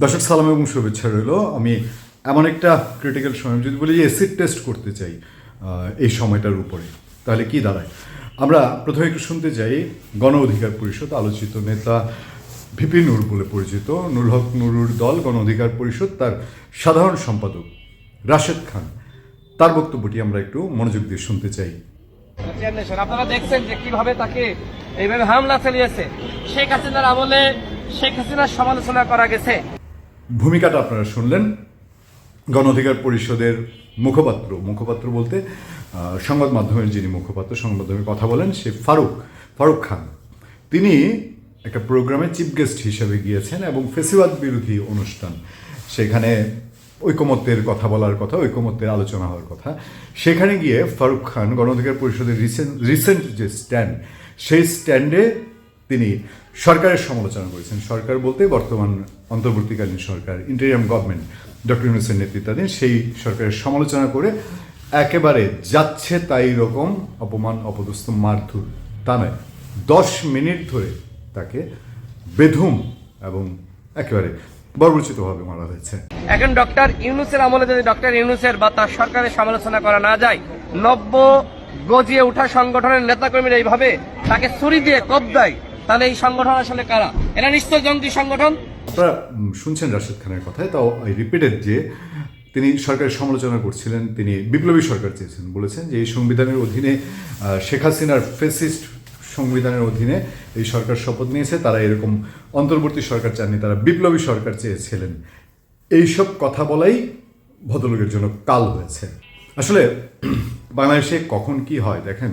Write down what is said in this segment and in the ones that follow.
দর্শক, সালাম এবং শুভেচ্ছা রইল। আমি এমন একটা ক্রিটিক্যাল সময় যদি বলি যে এসিড টেস্ট করতে চাই এই সময়টার উপরে, তাহলে কি দাঁড়ায়? আমরা প্রথমে একটু শুনতে চাই গণ অধিকার পরিষদ আলোচিত নেতা ভিপি নুর বলে পরিচিত। নুর হক নুরুর দল, গণ অধিকার পরিষদ, তার সাধারণ সম্পাদক রাশেদ খান। তার বক্তব্যটি আমরা একটু মনোযোগ দিয়ে শুনতে চাই। আপনারা দেখছেন যে কীভাবে তাকে এইভাবে হামলা চালিয়েছে। শেখ হাসিনার আমলে শেখ হাসিনার সমালোচনা করা গেছে। ভূমিকাটা আপনারা শুনলেন। গণ অধিকার পরিষদের মুখপাত্র। মুখপাত্র বলতে সংবাদ মাধ্যমের যিনি মুখপাত্র, সংবাদ মাধ্যমে কথা বলেন, সে ফারুক ফারুক খান। তিনি একটা প্রোগ্রামে চিফ গেস্ট হিসেবে গিয়েছেন এবং ফেসিবাদ বিরোধী অনুষ্ঠান। সেখানে ঐকমত্যের কথা বলার কথা, ঐকমত্যের আলোচনা হওয়ার কথা। সেখানে গিয়ে ফারুক খান গণ অধিকার পরিষদের রিসেন্ট রিসেন্ট যে স্ট্যান্ড, সেই স্ট্যান্ডে তিনি সরকারের সমালোচনা করেছেন। সরকার বলতে বর্তমান অন্তর্বর্তীকালীন সরকার ইন্টেরিয়াম গভর্নমেন্ট ডক্টর ইউনুসের নেতৃত্বাধীন সেই সরকারের সমালোচনা করে একেবারে যাচ্ছে তাই রকম অপমান, অপদস্থ, মারধুর। তা নয়, দশ মিনিট ধরে তাকে বেধুম এবং একেবারে বর্বচিতভাবে মারা হয়েছে। এখন ডক্টর ইউনুসের আমলে যদি ডক্টর ইউনুসের বা তার সরকারের সমালোচনা করা না যায়, নব্য গজিয়ে ওঠা সংগঠনের নেতাকর্মীরা এইভাবে তাকে ছুরি দিয়ে কব দেয় তাহলে এই সংগঠন আসলে কারা? এরা নিশ্চয় জঙ্গি সংগঠন? আপনারা শুনছেন রাশেদ খানের কথায়, তাও রিপিটেড যে তিনি সরকারের সমালোচনা করছিলেন, তিনি বিপ্লবী সরকার চেয়েছেন, বলেছেন যে এই সংবিধানের অধীনে শেখ হাসিনার ফেসিস্ট সংবিধানের অধীনে এই সরকার শপথ নিয়েছে, তারা এরকম অন্তর্বর্তী সরকার চাননি, তারা বিপ্লবী সরকার চেয়েছিলেন। এইসব কথা বলাই ভদ্রলোকের জন্য কাল হয়েছে। আসলে, বাংলাদেশে কখন কি হয়, দেখেন,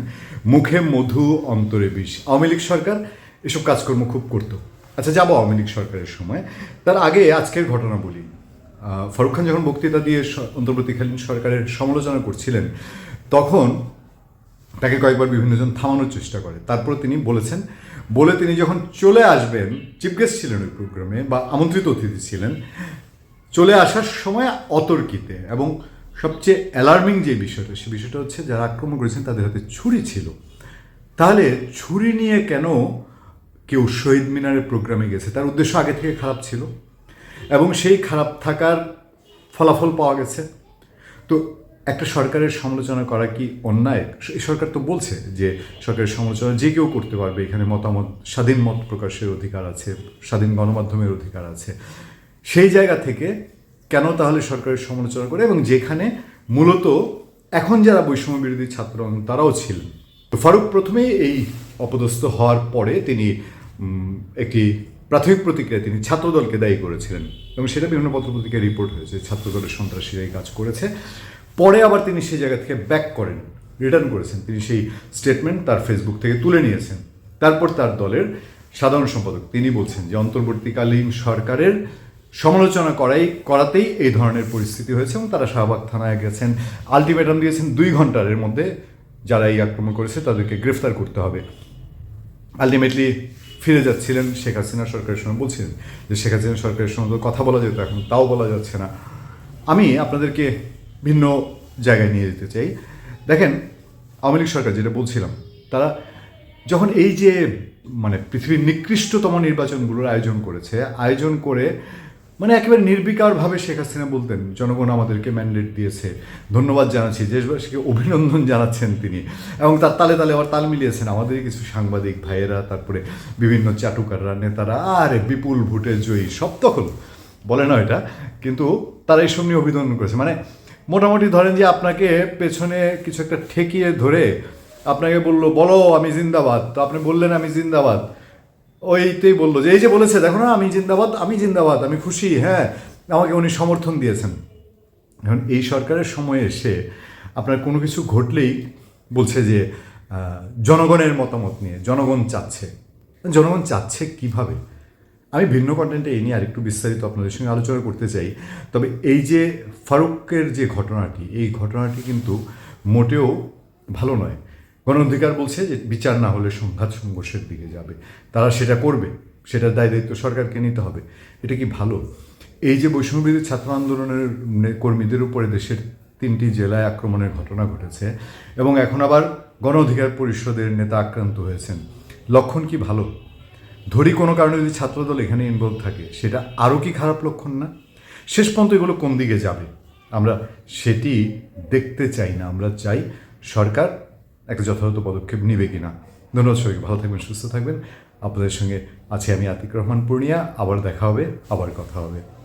মুখে মধু, অন্তরে বিষ। আওয়ামী লীগ সরকার এসব কাজকর্ম খুব করতো। আচ্ছা যাব আওয়ামী লীগ সরকারের সময়। তার আগে আজকের ঘটনা বলি। ফারুক খান যখন বক্তৃতা দিয়ে অন্তর্বর্তীকালীন সরকারের সমালোচনা করছিলেন, তখন তাকে কয়েকবার বিভিন্নজন থামানোর চেষ্টা করে। তারপর তিনি বলেছেন, বলে তিনি যখন চলে আসবেন, চিফ গেস্ট ছিলেন ওই প্রোগ্রামে বা আমন্ত্রিত অতিথি ছিলেন, চলে আসার সময় অতর্কিতে এবং সবচেয়ে অ্যালার্মিং যে বিষয়টা, সে বিষয়টা হচ্ছে যারা আক্রমণ করেছেন তাদের হাতে ছুরি ছিল। তাহলে ছুরি নিয়ে কেন কেউ শহীদ মিনারের প্রোগ্রামে গেছে। তার উদ্দেশ্য আগে থেকে খারাপ ছিল। এবং সেই খারাপ থাকার ফলাফল পাওয়া গেছে। তো একটা সরকারের সমালোচনা করা কি অন্যায়? সরকার তো বলছে যে সরকারের সমালোচনা যে কেউ করতে পারবে। এখানে মতামত, স্বাধীন মত প্রকাশের অধিকার আছে, স্বাধীন গণমাধ্যমের অধিকার আছে। সেই জায়গা থেকে কেন তাহলে সরকারের সমালোচনা করে? এবং যেখানে মূলত এখন যারা বৈষম্য বিরোধী ছাত্র, তারাও ছিলেন। তো ফারুক প্রথমেই এই অপদস্থ হওয়ার পরে তিনি একটি প্রাথমিক প্রতিক্রিয়া তিনি ছাত্রদলকে দায়ী করেছিলেন এবং সেটা বিভিন্ন পত্রপত্রিকায় রিপোর্ট হয়েছে, ছাত্রদলের সন্ত্রাসীরা এই কাজ করেছে। পরে আবার তিনি সেই জায়গা থেকে ব্যাক করেন রিটার্ন করেছেন। তিনি সেই স্টেটমেন্ট তার ফেসবুক থেকে তুলে নিয়েছেন। তারপর তার দলের সাধারণ সম্পাদক, তিনি বলছেন যে অন্তর্বর্তীকালীন সরকারের সমালোচনা করাই, করাতেই এই ধরনের পরিস্থিতি হয়েছে এবং তারা শাহবাগ থানায় গেছেন। আলটিমেটাম দিয়েছেন দুই ঘণ্টার মধ্যে যারা এই আক্রমণ করেছে তাদেরকে গ্রেফতার করতে হবে। আলটিমেটলি ফিরে যাচ্ছিলেন শেখ হাসিনা সরকারের সঙ্গে। বলছিলেন যে শেখ হাসিনা সরকারের সঙ্গে কথা বলা যেত এখন, তাও বলা যাচ্ছে না। আমি আপনাদেরকে ভিন্ন জায়গায় নিয়ে যেতে চাই। দেখেন, আওয়ামী লীগ সরকার যেটা বলছিলাম, তারা যখন এই যে মানে পৃথিবীর নিকৃষ্টতম নির্বাচনগুলোর আয়োজন করেছে, আয়োজন করে মানে একেবারে নির্বিকারভাবে শেখ হাসিনা বলতেন, জনগণ আমাদেরকে ম্যান্ডেট দিয়েছে। ধন্যবাদ জানাচ্ছি, দেশবাসীকে অভিনন্দন জানাচ্ছেন তিনি। এবং তার তালে তালে আবার তাল মিলিয়েছেন আমাদের কিছু সাংবাদিক ভাইয়েরা, তারপরে বিভিন্ন চাটুকাররা, নেতারা, আরে বিপুল ভোটে জয়ী, সব তখন বলে না এটা? কিন্তু তারা এইসব নিয়ে অভিনন্দন করেছে। মানে মোটামুটি ধরেন যে আপনাকে পেছনে কিছু একটা ঠেকিয়ে ধরে আপনাকে বলল, বলো আমি জিন্দাবাদ। তো আপনি বললেন, আমি জিন্দাবাদ। ওইতেই বলল যে, এই যে বলেছে, দেখো না, আমি জিন্দাবাদ আমি জিন্দাবাদ, আমি খুশি হ্যাঁ আমাকে উনি সমর্থন দিয়েছেন। এখন এই সরকারের সময়ে এসে আপনার কোনো কিছু ঘটলেই বলছে যে জনগণের মতামত নিয়ে, জনগণ চাচ্ছে। জনগণ চাচ্ছে কীভাবে? আমি ভিন্ন কন্টেন্টে এই নিয়ে আরেকটু বিস্তারিত আপনাদের সঙ্গে আলোচনা করতে চাই। তবে এই যে ফারুকের যে ঘটনাটি, এই ঘটনাটি কিন্তু মোটেও ভালো নয়। গণ অধিকার বলছে যে বিচার না হলে সংঘাত সংঘর্ষের দিকে যাবে। তারা সেটা করবে, সেটার দায় দায়িত্ব সরকারকে নিতে হবে। এটা কি ভালো? এই যে বৈষম্যবিরোধী ছাত্র আন্দোলনের কর্মীদের উপরে দেশের তিনটি জেলায় আক্রমণের ঘটনা ঘটেছে এবং এখন আবার গণ অধিকার পরিষদের নেতা আক্রান্ত হয়েছেন। লক্ষণ কি ভালো? ধরি কোনো কারণে যদি ছাত্রদল এখানে ইনভলভ থাকে, সেটা আরও কি খারাপ লক্ষণ না? শেষ পর্যন্ত এগুলো কোন দিকে যাবে? আমরা সেটি দেখতে চাই না। আমরা চাই সরকার একটা যথাযথ পদক্ষেপ নিবে কিনা। ধন্যবাদ সবাইকে, ভালো থাকবেন, সুস্থ থাকবেন। আপনাদের সঙ্গে আছি আমি আতিক রহমান পূর্ণিয়া। আবার দেখা হবে, আবার কথা হবে।